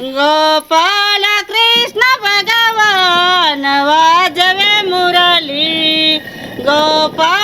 गोपाल कृष्ण भगवान वाजवे मुरली। गोपाल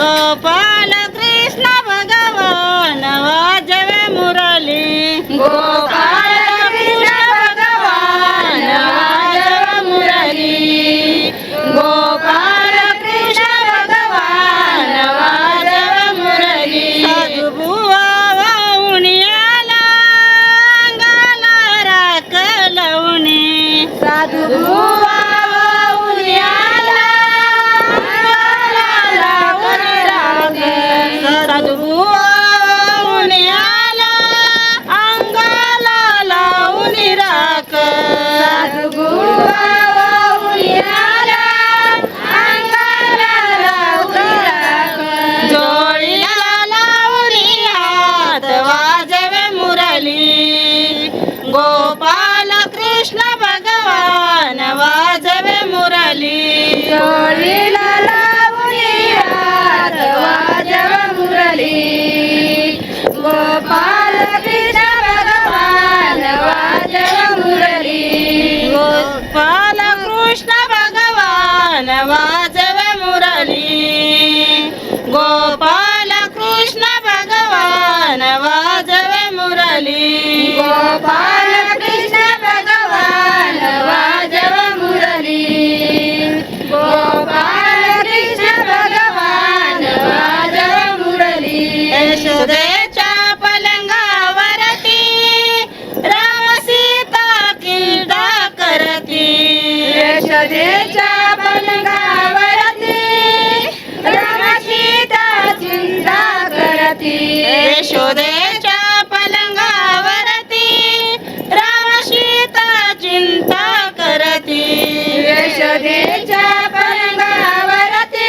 गोपाल कृष्ण भगवान वाजवे मुरली गोपाल मुरली गोपाल कृष्ण भगवान वाजवे मुरली. गोपाल कृष्ण भगवान वाजव मुरली। गोपाल कृष्ण भगवान वाजवे मुरली। यशोदेच्या पलंगावरती राम सीता क्रीडा करती। यशोदेच्या पलंगावरती राम सीता चिंता करती। यशोदे यशोदेच्या पलंगावरती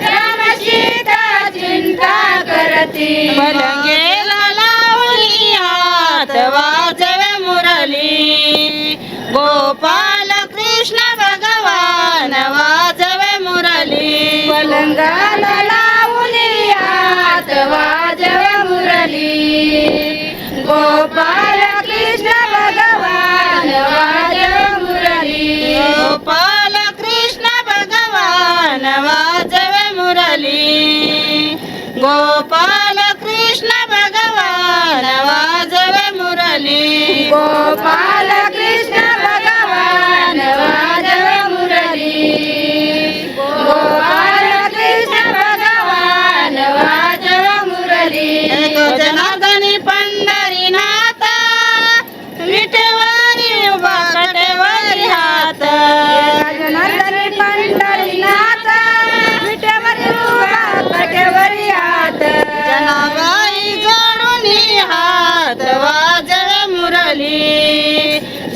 राम सीता चिंता करती. पलंगेला लावली हात वाजवे मुरली. गोपाल कृष्ण भगवान वाजवे मुरली. पलंगाला लावली हात वाजवे मुरली. गोपाल कृष्ण भगवान गोपाल कृष्ण भगवान वाजवे मुरली. गोपाल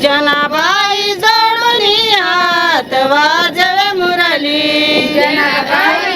जनाबाई जोडून हात वाजव मुरली. जनाबाई